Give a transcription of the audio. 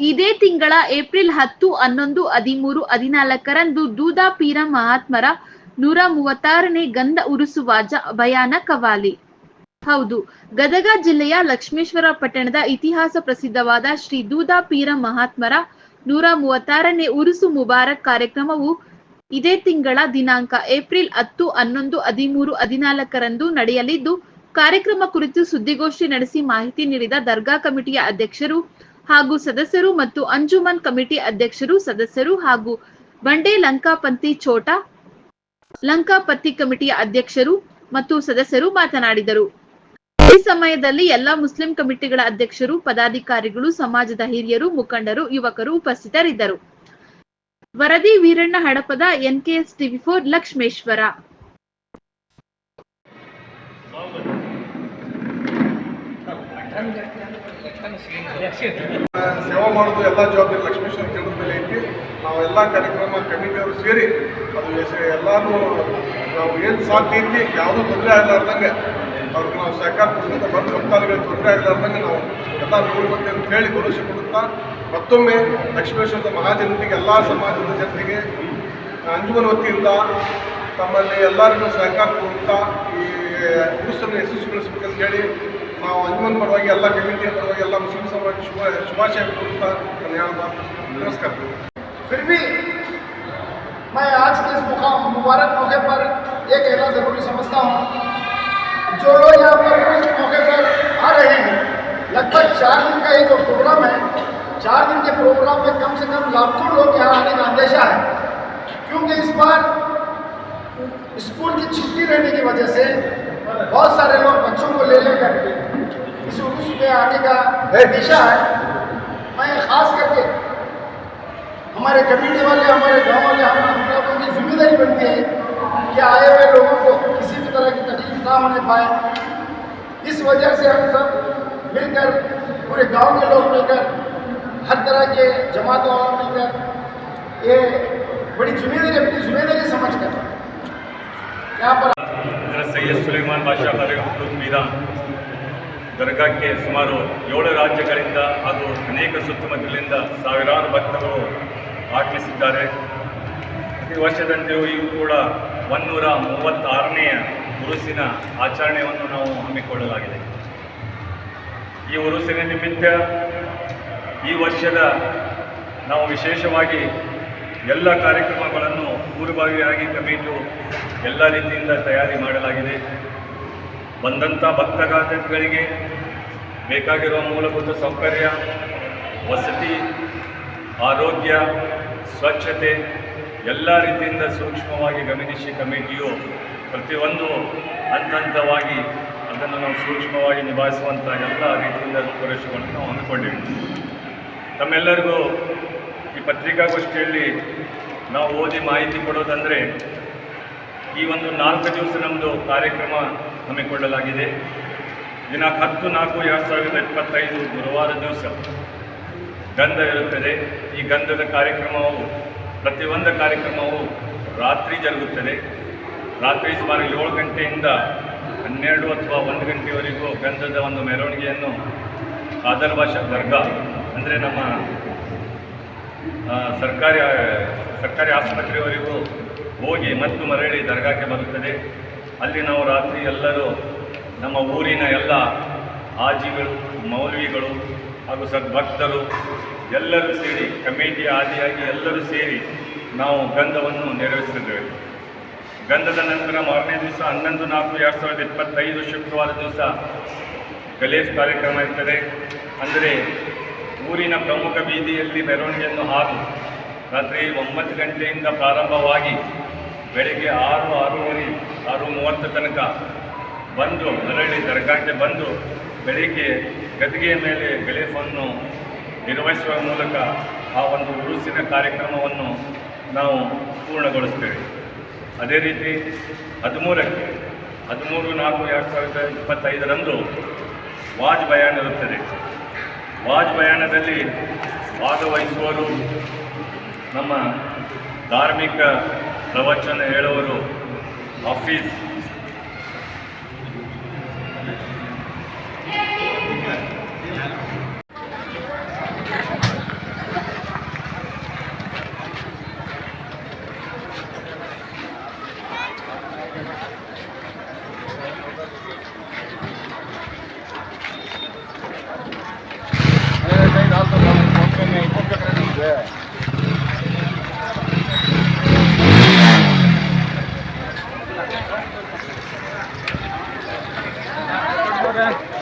ಇದೇ ತಿಂಗಳ ಏಪ್ರಿಲ್ ಹತ್ತು ಹನ್ನೊಂದು ಹದಿಮೂರು ಹದಿನಾಲ್ಕರಂದು ದೂದಾ ಪೀರ ಮಹಾತ್ಮರ ನೂರ ಮೂವತ್ತಾರನೇ ಗಂಧ ಉರುಸುವ ಭಯಾನ ಕವಾಲಿ. ಹೌದು, ಗದಗ ಜಿಲ್ಲೆಯ ಲಕ್ಷ್ಮೇಶ್ವರ ಪಟ್ಟಣದ ಇತಿಹಾಸ ಪ್ರಸಿದ್ಧವಾದ ಶ್ರೀ ದೂದಾ ಪೀರ ಮಹಾತ್ಮರ ನೂರ ಮೂವತ್ತಾರನೇ ಉರುಸು ಮುಬಾರಕ್ ಕಾರ್ಯಕ್ರಮವು ಇದೇ ತಿಂಗಳ ದಿನಾಂಕ ಏಪ್ರಿಲ್ ಹತ್ತು ಹನ್ನೊಂದು ಹದಿಮೂರು ಹದಿನಾಲ್ಕರಂದು ನಡೆಯಲಿದ್ದು, ಕಾರ್ಯಕ್ರಮ ಕುರಿತು ಸುದ್ದಿಗೋಷ್ಠಿ ನಡೆಸಿ ಮಾಹಿತಿ ನೀಡಿದ ದರ್ಗಾ ಕಮಿಟಿಯ ಅಧ್ಯಕ್ಷರು ಹಾಗೂ ಸದಸ್ಯರು ಮತ್ತು ಅಂಜುಮನ್ ಕಮಿಟಿ ಅಧ್ಯಕ್ಷರು ಸದಸ್ಯರು ಹಾಗೂ ಬಂಡೆ ಲಂಕಾಪಂಥಿ ಚೋಟಾ ಲಂಕಾಪತಿ ಕಮಿಟಿಯ ಅಧ್ಯಕ್ಷರು ಮತ್ತು ಸದಸ್ಯರು ಮಾತನಾಡಿದರು. ಈ ಸಮಯದಲ್ಲಿ ಎಲ್ಲಾ ಮುಸ್ಲಿಂ ಕಮಿಟಿಗಳ ಅಧ್ಯಕ್ಷರು, ಪದಾಧಿಕಾರಿಗಳು, ಸಮಾಜದ ಹಿರಿಯರು, ಮುಖಂಡರು, ಯುವಕರು ಉಪಸ್ಥಿತರಿದ್ದರು. ವರದಿ Veeranna Hadapada NKS TV four Lakshmeshwar. ಸೇವಾ ಮಾಡೋದು ಎಲ್ಲ ಜವಾಬ್ದಾರಿ ಲಕ್ಷ್ಮೇಶ್ವರ ಕೇಂದ್ರದ ಮೇಲೆ ಐತಿ. ನಾವು ಎಲ್ಲ ಕಾರ್ಯಕ್ರಮ ಕಮಿಟಿಯವರು ಸೇರಿ ಅದು ಎಲ್ಲಾನು ನಾವು ಏನು ಸಾಧ್ಯ ಐತಿ, ಯಾವುದೂ ತೊಂದರೆ ಆಗಲಾರ್ದಂಗೆ ಅವ್ರಿಗೆ ನಾವು ಸಹಕಾರ ಕೊಡ್ತಾ ಬಂದು ಭಕ್ತಾದಿಗಳಿಗೆ ತೊಂದರೆ ಆಗಲಾರ್ದಂಗೆ ನಾವು ಎಲ್ಲ ನೋಡುವಂತೆ ಅಂತ ಹೇಳಿ ಭರವಸೆ ಕೊಡುತ್ತಾ ಮತ್ತೊಮ್ಮೆ ಲಕ್ಷ್ಮೇಶ್ವರದ ಮಹಾಜನತೆಗೆ, ಎಲ್ಲ ಸಮಾಜದ ಜನತೆಗೆ ಅಂಜುಮನ ವತಿಯಿಂದ ತಮ್ಮಲ್ಲಿ ಎಲ್ಲರಿಗೂ ಸಹಕಾರ ಕೊಡುತ್ತಾ ಈ ಉತ್ಸವನ ಯಶಸ್ವಿಗೊಳಿಸ್ಬೇಕಂತ ಹೇಳಿ ನಾವು ಅಂಜುಮನ್ ಪರವಾಗಿ ಎಲ್ಲ ಕಮಿಟಿಯ ಪರವಾಗಿ ಎಲ್ಲ ಮುಸ್ಲಿಂ ಸಮಾಜ ಶುಭ ಶುಭಾಶಯ ಕೊಡುತ್ತಾ ನಾನು ಹೇಳೋದು ನಮಸ್ಕಾರ फिर भी मैं आज के इस मुकाम मुबारक मौके पर ये कहना ज़रूरी समझता हूँ जो लोग यहाँ पर उस मौके पर आ रहे हैं लगभग चार दिन का ये जो प्रोग्राम है चार दिन के प्रोग्राम में कम से कम लाखों लोग यहाँ आने का अंदेशा है क्योंकि इस बार स्कूल की छुट्टी रहने की वजह से बहुत सारे लोग बच्चों को ले लेकर के इस उर्स में आने का दिशा है। मैं खास करके हमारे कम्युनिटी वाले, हमारे गाँव वाले, हम लोगों की ज़िम्मेदारी बनती है कि आए हुए लोगों को किसी भी तरह की तकलीफ़ ना होने पाए। इस वजह से हम सब मिलकर, पूरे गाँव के लोग मिलकर, हर तरह के जमातों वाले मिलकर ये बड़ी ज़िम्मेदारी, अपनी ज़िम्मेदारी समझ कर यहाँ पर ಸೈಯದ್ ಸುಲೈಮಾನ್ ಬಾಷಾ ಹುಟ್ಟೂರು ಮೀರಾ ದರ್ಗಾಕ್ಕೆ ಸುಮಾರು ಏಳು ರಾಜ್ಯಗಳಿಂದ ಹಾಗೂ ಅನೇಕ ಸುತ್ತಮುತ್ತಲಿಂದ ಸಾವಿರಾರು ಭಕ್ತರು ಆಗಮಿಸಿದ್ದಾರೆ. ಪ್ರತಿ ವರ್ಷದಂತೆಯೂ ಇವು ಕೂಡ ಒನ್ನೂರ ಮೂವತ್ತಾರನೆಯ ಉರುಸಿನ ಆಚರಣೆಯನ್ನು ನಾವು ಹಮ್ಮಿಕೊಳ್ಳಲಾಗಿದೆ. ಈ ಉರುಸಿನ ನಿಮಿತ್ತ ಈ ವರ್ಷದ ನಾವು ವಿಶೇಷವಾಗಿ ಎಲ್ಲ ಕಾರ್ಯಕ್ರಮಗಳನ್ನು ಪೂರ್ವಭಾವಿಯಾಗಿ ಕಮಿಟು ಎಲ್ಲ ರೀತಿಯಿಂದ ತಯಾರಿ ಮಾಡಲಾಗಿದೆ. ಬಂದಂಥ ಭಕ್ತಗಾತಗಳಿಗೆ ಬೇಕಾಗಿರುವ ಮೂಲಭೂತ ಸೌಕರ್ಯ, ವಸತಿ, ಆರೋಗ್ಯ, ಸ್ವಚ್ಛತೆ ಎಲ್ಲ ರೀತಿಯಿಂದ ಸೂಕ್ಷ್ಮವಾಗಿ ಗಮನಿಸಿ ಕಮಿಟಿಯು ಪ್ರತಿಯೊಂದು ಹಂತ ಹಂತವಾಗಿ ಅದನ್ನು ನಾವು ಸೂಕ್ಷ್ಮವಾಗಿ ನಿಭಾಯಿಸುವಂಥ ಎಲ್ಲ ರೀತಿಯಿಂದ ರೂಪುರೇಷೆಗಳನ್ನು ನಾವು ಹಮ್ಮಿಕೊಂಡಿದ್ದೀವಿ ತಮ್ಮೆಲ್ಲರಿಗೂ ಈ ಪತ್ರಿಕಾಗೋಷ್ಠಿಯಲ್ಲಿ ನಾವು ಓದಿ ಮಾಹಿತಿ ಕೊಡೋದಂದರೆ ಈ ಒಂದು ನಾಲ್ಕು ದಿವಸ ನಮ್ಮದು ಕಾರ್ಯಕ್ರಮ ಹಮ್ಮಿಕೊಳ್ಳಲಾಗಿದೆ. ದಿನಾಂಕ ಹತ್ತು ನಾಲ್ಕು ಎರಡು ಸಾವಿರದ ಇಪ್ಪತ್ತೈದು ಗುರುವಾರ ದಿವಸ ಗಂಧ ಇರುತ್ತದೆ. ಈ ಗಂಧದ ಕಾರ್ಯಕ್ರಮವು ಪ್ರತಿಯೊಂದು ಕಾರ್ಯಕ್ರಮವು ರಾತ್ರಿ ಜರುಗುತ್ತದೆ. ರಾತ್ರಿ ಸುಮಾರು ಏಳು ಗಂಟೆಯಿಂದ ಹನ್ನೆರಡು ಅಥವಾ ಒಂದು ಗಂಟೆವರೆಗೂ ಗಂಧದ ಒಂದು ಮೆರವಣಿಗೆಯನ್ನು ಆದರ್ಭಾಷಾ ದರ್ಗಾ ಅಂದರೆ ನಮ್ಮ ಸರ್ಕಾರಿ ಸರ್ಕಾರಿ ಆಸ್ಪತ್ರೆಯವರೆಗೂ ಹೋಗಿ ಮತ್ತು ಮರಳಿ ದರ್ಗಾಕ್ಕೆ ಬರುತ್ತದೆ. ಅಲ್ಲಿ ನಾವು ರಾತ್ರಿ ಎಲ್ಲರೂ ನಮ್ಮ ಊರಿನ ಎಲ್ಲ ಆಜಿಗಳು ಮೌಲ್ವಿಗಳು ಹಾಗೂ ಸದ್ಭಕ್ತರು ಎಲ್ಲರೂ ಸೇರಿ, ಕಮಿಟಿ ಆದಿಯಾಗಿ ಎಲ್ಲರೂ ಸೇರಿ ನಾವು ಗಂಧವನ್ನು ನೆರವೇರಿಸಿದ್ದೇವೆ. ಗಂಧದ ನಂತರ ಮಾರನೇ ದಿವಸ ಹನ್ನೊಂದು ನಾಲ್ಕು ಎರಡು ಸಾವಿರದ ಇಪ್ಪತ್ತೈದು ಶುಕ್ರವಾರ ದಿವಸ ಗಲೇಜ್ ಕಾರ್ಯಕ್ರಮ ಇರ್ತದೆ. ಅಂದರೆ ಊರಿನ ಪ್ರಮುಖ ಬೀದಿಯಲ್ಲಿ ಮೆರವಣಿಗೆಯನ್ನು ಹಾದು ರಾತ್ರಿ ಒಂಬತ್ತು ಗಂಟೆಯಿಂದ ಪ್ರಾರಂಭವಾಗಿ ಬೆಳಗ್ಗೆ ಆರು, ಆರೂವರೆ ಆರು ಮೂವತ್ತು ತನಕ ಬಂದು ಮರಳಿ ದರ್ಗಾಕ್ಕೆ ಬಂದು ಬೆಳಿಗ್ಗೆ ಗದ್ದಿಗೆಯ ಮೇಲೆ ಗಲೇಫನ್ನು ನಿರ್ವಹಿಸುವ ಮೂಲಕ ಆ ಒಂದು ಉರುಸಿನ ಕಾರ್ಯಕ್ರಮವನ್ನು ನಾವು ಪೂರ್ಣಗೊಳಿಸ್ತೇವೆ. ಅದೇ ರೀತಿ ಹದಿಮೂರಕ್ಕೆ, ಹದಿಮೂರು ನಾಲ್ಕು ಎರಡು ಸಾವಿರದ ಇಪ್ಪತ್ತೈದರಂದು ವಾಜ್ ಬಯಾನ್ ಇರುತ್ತದೆ. ವಾಜ್ ಬಯಾನದಲ್ಲಿ ಭಾಗವಹಿಸುವರು ನಮ್ಮ ಧಾರ್ಮಿಕ ಪ್ರವಚನ ಹೇಳುವರು ಹಾಫೀಸ್ Yeah.